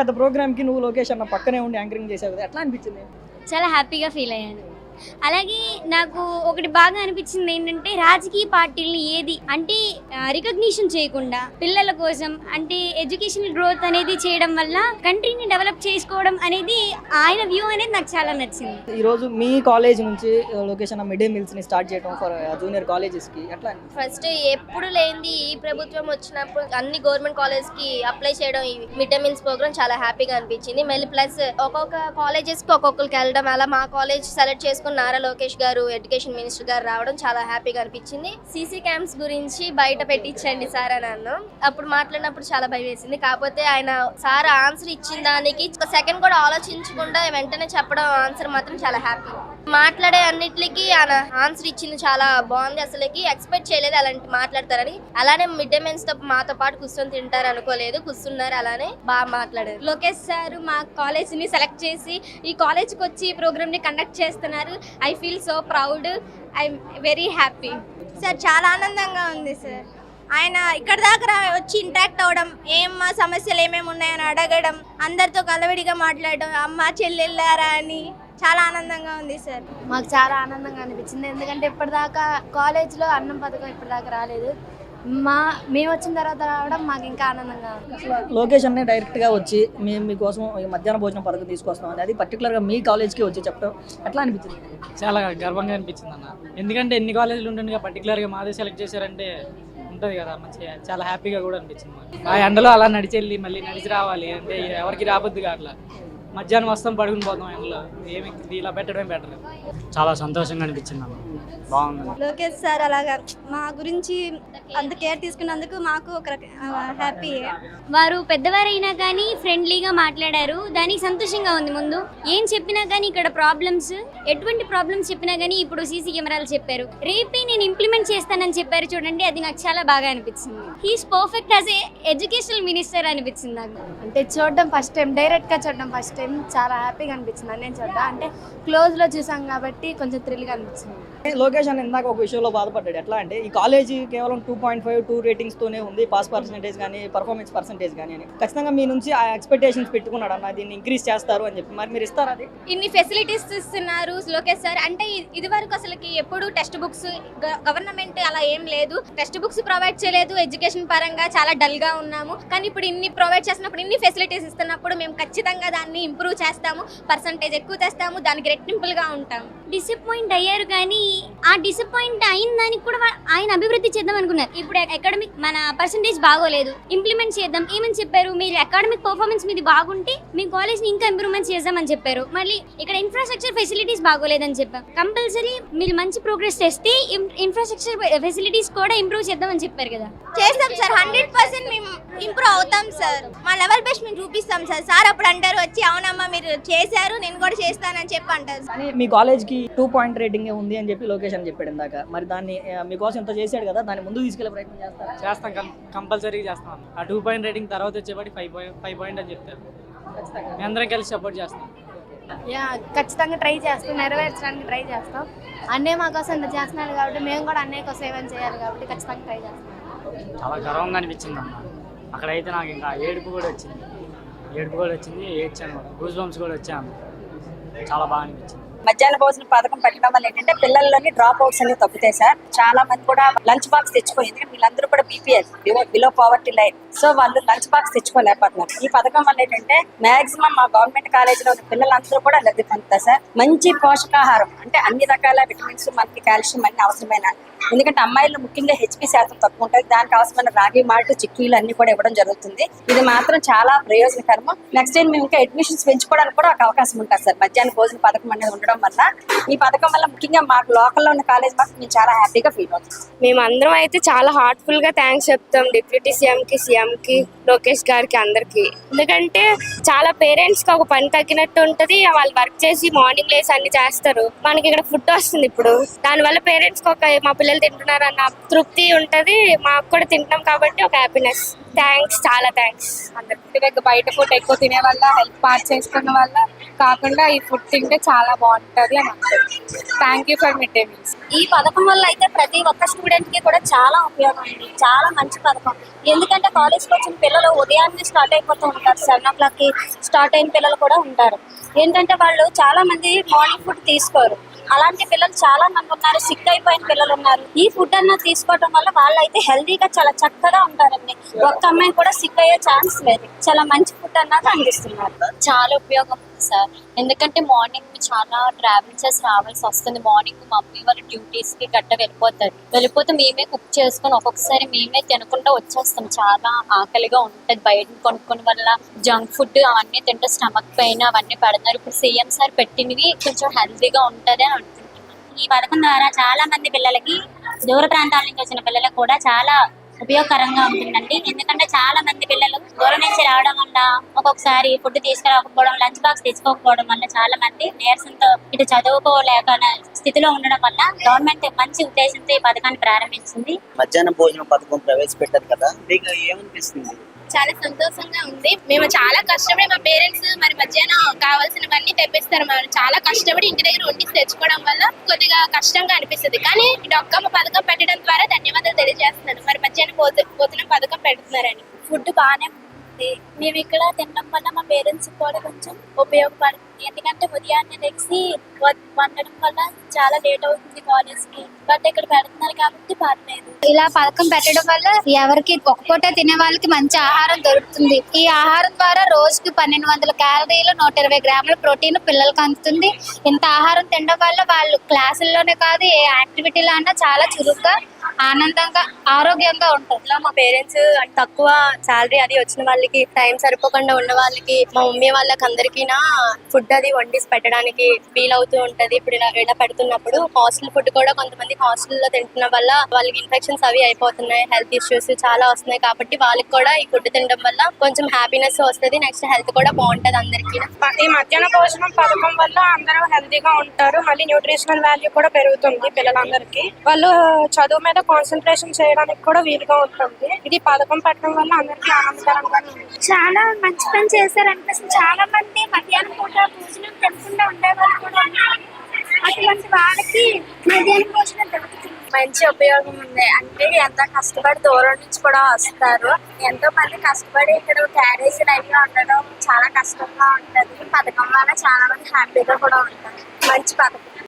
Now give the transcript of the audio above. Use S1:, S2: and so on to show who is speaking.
S1: పెద్ద ప్రోగ్రామ్కి నువ్వు లోకేష్ అన్న పక్కనే ఉండి యాంకరింగ్ చేసావు కదా ఎట్లా అనిపించింది?
S2: చాలా హ్యాపీగా ఫీల్ అయ్యాను. అలాగే నాకు ఒకటి బాగా అనిపించింది ఏంటంటే రాజకీయ పార్టీలని ఏది అంటే రికగ్నిషన్ చేయకుండా పిల్లల కోసం అంటే ఎడ్యుకేషనల్ గ్రోత్ అనేది చేయడం వల్ల కంట్రీని డెవలప్ చేసుకోవడం అనేది ఆయన వ్యూ అనేది నాకు చాలా నచ్చింది
S1: ఈ రోజు మీ కాలేజ్ నుంచి లోకేష్ అన్న మిడ్ డే మీల్స్ని స్టార్ట్ చేయడం ఫర్ జూనియర్ కాలేజెస్కి ఎట్లా?
S3: ఫస్ట్ ఎప్పుడు లేనిది ఈ ప్రభుత్వం వచ్చినప్పుడు అన్ని గవర్నమెంట్ కాలేజ్కి అప్లై చేయడం ఈ మిడ్ డే మీల్స్ ప్రోగ్రామ్ చాలా హ్యాపీగా అనిపించింది మళ్ళీ ప్లస్ ఒక్కొక్క కాలేజెస్కి ఒక్కొక్కరికి వెళ్ళడం అలా మా కాలేజ్ సెలెక్ట్ చేసుకుని నారా లోకేష్ గారు ఎడ్యుకేషన్ మినిస్టర్ గారు రావడం చాలా హ్యాపీగా అనిపించింది. సీసీ క్యాంప్స్ గురించి బయట పెట్టించండి సార్ అని అన్నాం. అప్పుడు మాట్లాడినప్పుడు చాలా భయం వేసింది. కాకపోతే ఆయన సార్ ఆన్సర్ ఇచ్చిన దానికి ఒక సెకండ్ కూడా ఆలోచించకుండా వెంటనే చెప్పడం ఆన్సర్ మాత్రం చాలా హ్యాపీ. మాట్లాడే అన్నిటికి ఆయన ఆన్సర్ ఇచ్చింది చాలా బాగుంది. అసలుకి ఎక్స్పెక్ట్ చేయలేదు అలాంటి మాట్లాడతారని. అలానే మిడ్ డే మీల్స్తో మాతో పాటు కూర్చొని తింటారు అనుకోలేదు. కూర్చున్నారు అలానే బాగా మాట్లాడారు.
S2: లోకేష్ సార్ మా కాలేజ్ని సెలెక్ట్ చేసి ఈ కాలేజ్కి వచ్చి ఈ ప్రోగ్రామ్ని కండక్ట్ చేస్తున్నారు. I feel so proud I'm very happy
S4: sir చాలా ఆనందంగా ఉంది సార్. ఆయన ఇక్కడ దాకా వచ్చి ఇంటరాక్ట్ అవ్వడం ఏం మా సమస్యలు ఏమేమి ఉన్నాయని అడగడం అందరితో కలవిడిగా మాట్లాడడం అమ్మ చెల్లెళ్ళారా అని చాలా ఆనందంగా ఉంది సార్.
S5: మాకు చాలా ఆనందంగా అనిపించింది. ఎందుకంటే ఇప్పటిదాకా కాలేజ్లో అన్నం పథకం ఇప్పటిదాకా రాలేదు. మా మేము వచ్చిన తర్వాత రావడం మాకు ఇంకా ఆనందంగా ఉంది.
S1: లోకేష్ అన్నే డైరెక్ట్గా వచ్చి మేము మీకోసం ఈ మధ్యాహ్న భోజనం పథకం తీసుకొస్తున్నాం అని అది పర్టికులర్గా మీ కాలేజ్కి వచ్చి చెప్పడం ఎట్లా అనిపించింది?
S6: చాలా గర్వంగా అనిపించింది అన్న. ఎందుకంటే ఎన్ని కాలేజీలు ఉంటుంది పర్టికులర్గా మాదే సెలెక్ట్ చేశారంటే ఉంటుంది కదా మంచిగా చాలా హ్యాపీగా కూడా అనిపించింది. ఆ ఎండలో అలా నడిచి వెళ్ళి మళ్ళీ నడిచి రావాలి అంటే ఎవరికి రాబద్దు అట్లా మధ్యాహ్నం వస్తాం పడుకుని పోతాం ఎండలో ఏమి ఇలా పెట్టడమే బెటర్ చాలా సంతోషంగా అనిపించింది అన్న బాగుంది.
S4: లోకేష్ సార్ అలాగా మా గురించి అంత కేర్ తీసుకున్నందుకు మాకు ఒక హ్యాపీ
S2: వారు పెద్దవారైనా కానీ ఫ్రెండ్లీగా మాట్లాడారు. దానికి సంతోషంగా ఉంది ముందు. ఏం చెప్పినా కానీ ఇక్కడ ప్రాబ్లమ్స్ ఎటువంటి ప్రాబ్లమ్స్ చెప్పినా కానీ ఇప్పుడు సీసీ కెమెరాలు చెప్పారు. రేపే నేను ఇంప్లిమెంట్ చేస్తానని చెప్పారు చూడండి అది నాకు చాలా బాగా అనిపించింది. He's perfect as a educational minister అనిపించింది నాకు.
S5: అంటే చూడడం ఫస్ట్ టైం డైరెక్ట్గా చూడడం ఫస్ట్ టైం చాలా హ్యాపీగా అనిపించింది. నేను చూడడం? అంటే క్లోజ్లో చూసాం కాబట్టి కొంచెం థ్రిల్గా అనిపించింది.
S1: లోకేష్ అని ఇందాక ఒక విషయంలో బాధపడ్డాడు. ఎట్లా అంటే ఈ కాలేజీ కేవలం two point five two ratings తోనే ఉంది. పాస్ పర్సెంటేజ్ కానీ పర్ఫార్మెన్స్ పర్సెంటేజ్ కానీ అని. ఖచ్చితంగా మీ నుంచి ఆ ఎక్స్పెక్టేషన్స్ పెట్టుకున్నాడు అన్న దీన్ని ఇంక్రీజ్ చేస్తారు అని చెప్పి. మరి మీరు ఇస్తారా అది?
S2: ఇన్ని ఫెసిలిటీస్ ఇస్తున్నారు లోకేష్ సార్. అంటే ఇది వరకు అసలుకి ఎప్పుడు టెక్స్ట్ బుక్స్ గవర్నమెంట్ అలా ఏం లేదు. టెక్స్ట్ బుక్స్ ప్రొవైడ్ చేయలేదు. ఎడ్యుకేషన్ పరంగా చాలా డల్గా ఉన్నాము. కానీ ఇప్పుడు ఇన్ని ప్రొవైడ్ చేసినప్పుడు ఇన్ని ఫెసిలిటీస్ ఇస్తున్నప్పుడు మేము ఖచ్చితంగా దాన్ని ఇంప్రూవ్ చేస్తాము. పర్సంటేజ్ ఎక్కువ తెస్తాము. దానికి రెట్టింపుల్గా ఉంటాము. డిసప్పాయింట్ అయ్యారు కానీ ఆ డిసప్పాయింట్ అయిన దానికి కూడా ఆయన అభివృద్ధి చేద్దాం అనుకున్నారు. ఇప్పుడు అకాడమిక్ మన పర్సంటేజ్ బాగోలేదు. ఇంప్లిమెంట్ చేద్దాం. ఏమని చెప్పారు? మీరు అకాడమిక్ పర్ఫార్మెన్స్ మీది బాగుంటే మీ కాలేజ్ని ఇంకా ఇంప్రూవ్మెంట్ చేద్దామని చెప్పారు. మళ్ళీ ఇక్కడ ఇన్ఫ్రాస్ట్రక్చర్ ఫెసిలిటీస్ బాగోలేదని చెప్పారు కంపల్సరీ మీరు మంచి ప్రోగ్రెస్ చేస్తే ఇన్ఫ్రాస్ట్రక్చర్ ఫెసిలిటీస్ కూడా ఇంప్రూవ్ చేద్దామని చెప్పారు కదా.
S4: చేస్తాం సార్. హండ్రెడ్ పర్సెంట్ మేము ఇంప్రూవ్ అవుతాం సార్. మా లెవెల్ బెస్ట్ మేము చూపిస్తాం సార్. సార్ అప్పుడు అంటారు వచ్చి అవునమ్మా మీరు చేశారు నేను కూడా చేస్తానని చెప్పి అంటారు
S1: కానీ మీ కాలేజ్కి టూ పాయింట్ రేటింగ్ ఉంది అని చెప్పి లోకేష్ అని చెప్పాడు ఇందాక. మరి దాన్ని మీకోసం ఇంత చేశాడు కదా దాన్ని ముందుకు తీసుకెళ్ళే ప్రయత్నం చేస్తారా?
S6: చేస్తాం కంపల్సరీగా చేస్తాం అన్న. ఆ టూ పాయింట్ రేటింగ్ తర్వాత వచ్చేపాటి ఫైవ్ పాయింట్ ఫైవ్ పాయింట్ అని చెప్తారు. మేము అందరం కలిసి సపోర్ట్ చేస్తాం.
S5: యా ఖచ్చితంగా ట్రై చేస్తాం నెరవేర్చడానికి ట్రై చేస్తాం. అన్నయ్య మా కోసం ఇంత చేస్తున్నాడు కాబట్టి మేము కూడా అన్నయ్య కోసం ఏమైనా చేయాలి కాబట్టి ఖచ్చితంగా ట్రై చేస్తాం.
S6: చాలా గర్వంగా అనిపించింది అన్న. అక్కడైతే నాకు ఇంకా ఏడుపు కూడా వచ్చింది. ఏడుపు కూడా వచ్చింది ఏడ్చాను. కూడా గూస్ బంప్స్ కూడా వచ్చాను. చాలా బాగా అనిపించింది.
S7: మధ్యాహ్న భోజన పథకం పెట్టడం వల్ల ఏంటంటే పిల్లల్లోని డ్రాప్ అవుట్స్ అనేవి తగ్గుతాయి సార్. చాలా మంది కూడా లంచ్ బాక్స్ తెచ్చుకోలేదు వీళ్ళందరూ కూడా BPL below poverty line so వాళ్ళు లంచ్ బాక్స్ తెచ్చుకోలేకపోతున్నారు. ఈ పథకం వల్ల ఏంటంటే మాక్సిమం మా గవర్నమెంట్ కాలేజీలో ఉన్న పిల్లలందరూ కూడా లబ్ధి పొందుతారు సార్. మంచి పోషకాహారం అంటే అన్ని రకాల విటమిన్స్ మనకి కాల్షియం అన్ని అవసరమైన ఎందుకంటే అమ్మాయిలు ముఖ్యంగా హెచ్పి శాతం తక్కువ ఉంటుంది దానికి అవసరమైన రాగి మాల్ట్ చిక్కీలు అన్ని కూడా ఇవ్వడం జరుగుతుంది. ఇది మాత్రం చాలా ప్రయోజనకరము. నెక్స్ట్ టైం మేము ఇంకా అడ్మిషన్స్ పెంచుకోవడానికి కూడా ఒక అవకాశం ఉంటుంది సార్. మధ్యాహ్న భోజన పథకం అనేది ఉండడం వల్ల. ఈ పథకం వల్ల ముఖ్యంగా మాకు లోకల్లో ఉన్న కాలేజ్ మాకు మేము చాలా హ్యాపీగా ఫీల్ అవుతాం.
S8: అందరం అయితే చాలా హార్ట్ఫుల్గా థ్యాంక్స్ చెప్తాం డిప్యూటీ సీఎం కి సీఎం కి లోకేష్ గారికి అందరికి. ఎందుకంటే చాలా పేరెంట్స్కి ఒక పని తగ్గినట్టు ఉంటది. వాళ్ళు వర్క్ చేసి మార్నింగ్ లేసి అన్ని చేస్తారు. మనకి ఇక్కడ ఫుడ్ వస్తుంది ఇప్పుడు. దాని వల్ల పేరెంట్స్కి ఒక మా పిల్లలు తింటున్నారు అన్న తృప్తి ఉంటది. మాకు కూడా తింటున్నాం కాబట్టి ఒక హ్యాపీనెస్ థ్యాంక్స్ చాలా థ్యాంక్స్ అందరికి
S9: దగ్గర బయట ఫుడ్ ఎక్కువ తినే వల్ల హెల్త్ పార్ట్ చేసుకున్న వల్ల
S10: కాకుండా ఈ ఫుడ్ తింటే చాలా బాగుంటుంది అని అంటారు. Thank you for mid day meals
S8: ఈ పథకం వల్ల అయితే ప్రతి ఒక్క స్టూడెంట్కి కూడా చాలా ఉపయోగం ఉంది. చాలా మంచి పథకం. ఎందుకంటే కాలేజ్కి వచ్చిన పిల్లలు ఉదయాన్నే స్టార్ట్ అయిపోతూ ఉంటారు. సెవెన్ ఓ క్లాక్కి స్టార్ట్ అయిన పిల్లలు కూడా ఉంటారు. ఏంటంటే వాళ్ళు చాలా మంది మార్నింగ్ ఫుడ్ తీసుకోరు. అలాంటి పిల్లలు చాలా మంది ఉన్నారు సిక్ అయిపోయిన పిల్లలు ఉన్నారు. ఈ ఫుడ్ అన్న తీసుకోవడం వల్ల వాళ్ళు అయితే హెల్దీగా చాలా చక్కగా ఉంటారండి. ఒక్క అమ్మాయి కూడా సిక్ అయ్యే ఛాన్స్ లేదు. చాలా మంచి ఫుడ్ అన్నది అందిస్తున్నారు.
S9: చాలా ఉపయోగం. సార్. ఎందుకంటే మార్నింగ్ చాలా ట్రావెల్ చేసి రావాల్సి వస్తుంది. మార్నింగ్ మమ్మీ వాళ్ళ డ్యూటీస్కి గట్ట వెళ్ళిపోతారు. వెళ్ళిపోతే మేమే కుక్ చేసుకొని ఒక్కొక్కసారి మేమే తినకుండా వచ్చేస్తాం. చాలా ఆకలిగా ఉంటుంది. బయట కొనుక్కోని వల్ల జంక్ ఫుడ్ అవన్నీ తింటే స్టమక్ పైన అవన్నీ పెడతారు. ఇప్పుడు సీఎం సార్ పెట్టినవి కొంచెం హెల్తీగా ఉంటుంది అని అనుకుంటున్నాను
S8: ఈ పథకం ద్వారా చాలా మంది పిల్లలకి దూర ప్రాంతాల నుంచి వచ్చిన పిల్లలకు కూడా చాలా ఉపయోగకరంగా ఉంటుందండి. ఎందుకంటే చాలా మంది పిల్లలు దూరం నుంచి రావడం వల్ల ఒక్కొక్కసారి ఫుడ్ తీసుకురాకపోవడం లంచ్ బాక్స్ తెచ్చుకోకపోవడం వల్ల చాలా మంది నీరసంతో ఇటు చదువుకోలేక స్థితిలో ఉండడం వల్ల గవర్నమెంట్ మంచి ఉద్దేశంతో ఈ పథకాన్ని ప్రారంభించింది.
S11: మధ్యాహ్నం భోజనం పథకం ప్రవేశపెట్టారు కదా మీకు ఏమనిపిస్తుంది?
S12: చాలా సంతోషంగా ఉంది. మేము చాలా కష్టపడి మా పేరెంట్స్ మరి మధ్యాహ్నం కావాల్సినవన్నీ తెప్పిస్తారు. మరి చాలా కష్టపడి ఇంటి దగ్గర వండి తెచ్చుకోవడం వల్ల కొద్దిగా కష్టంగా అనిపిస్తుంది. కానీ ఇటు డొక్కమ్మ పథకం పెట్టడం ద్వారా ధన్యవాదాలు తెలియజేస్తున్నాను మరి మధ్యాహ్నం పోతు పోతున్న పథకం పెడుతున్నారని.
S8: ఫుడ్ బాగానే ఉంది. మేము ఇక్కడ తినడం వల్ల మా పేరెంట్స్ కూడా కొంచెం ఉపయోగపడుతుంది. ఎందుకంటే ఉదయాన్నే లెక్సి వండడం వల్ల చాలా లేట్ అవుతుంది కాలేజ్కి. బట్ ఇక్కడ పెడుతున్నారు కాబట్టి పర్లేదు.
S13: ఇలా పథకం పెట్టడం వల్ల ఎవరికి ఒక తినే వాళ్ళకి మంచి ఆహారం దొరుకుతుంది. ఈ ఆహారం ద్వారా రోజుకి పన్నెండు వందల క్యాలరీలు నూట ఇరవై గ్రాముల ప్రోటీన్ పిల్లలకు అందుతుంది. ఇంత ఆహారం తినడం వల్ల వాళ్ళు క్లాసుల్లోనే కాదు ఏ యాక్టివిటీలో అన్నా చాలా చురుగ్గా ఆనందంగా ఆరోగ్యంగా ఉంటుంది
S8: ఇలా మా పేరెంట్స్ తక్కువ శాలరీ అది వచ్చిన వాళ్ళకి టైం సరిపోకుండా ఉన్న వాళ్ళకి మా మమ్మీ వాళ్ళకి అందరికీ ఫుడ్ అది వండిసి పెట్టడానికి ఫీల్ అవుతూ ఉంటది. ఇప్పుడు ఇలా ఇలా పెడుతున్నప్పుడు హాస్టల్ ఫుడ్ కూడా కొంతమంది హాస్టల్లో తింటున్న వల్ల వాళ్ళకి ఇన్ఫెక్షన్స్ అవి అయిపోతున్నాయి. హెల్త్ ఇష్యూస్ చాలా వస్తున్నాయి కాబట్టి వాళ్ళకి కూడా ఈ ఫుడ్ తినడం వల్ల కొంచెం హ్యాపీనెస్ వస్తుంది. నెక్స్ట్ హెల్త్ కూడా బాగుంటది అందరికీ.
S10: ఈ మధ్యాహ్న భోజనం పథకం వల్ల అందరూ హెల్తీగా ఉంటారు. మళ్ళీ న్యూట్రిషనల్ వాల్యూ కూడా పెరుగుతుంది పిల్లలందరికీ. వాళ్ళు చదువు మీద కాన్సన్ట్రేషన్ చేయడానికి కూడా వీలుగా ఉంటుంది. ఇది పథకం పెట్టడం వల్ల అందరికీ ఆనందకరంగా ఉంది
S13: చాలా మంచి పని చేశారు అనిపిస్తుంది చాలా మంది మధ్యాహ్నం పూట భోజనం తినకుండా ఉండేవాళ్ళు కూడా అటువంటి వాళ్ళకి మధ్యాహ్నం భోజనం దొరుకుతుంది.
S8: మంచి ఉపయోగం ఉంది. అంటే ఎంత కష్టపడి దూరం నుంచి కూడా వస్తారు. ఎంతో మంది కష్టపడి ఇక్కడ క్యారేజ్ లైఫ్లో ఉండడం చాలా కష్టంగా ఉంటది. పథకం వల్ల చాలా మంది హ్యాపీగా కూడా ఉంటారు. మంచి పథకం.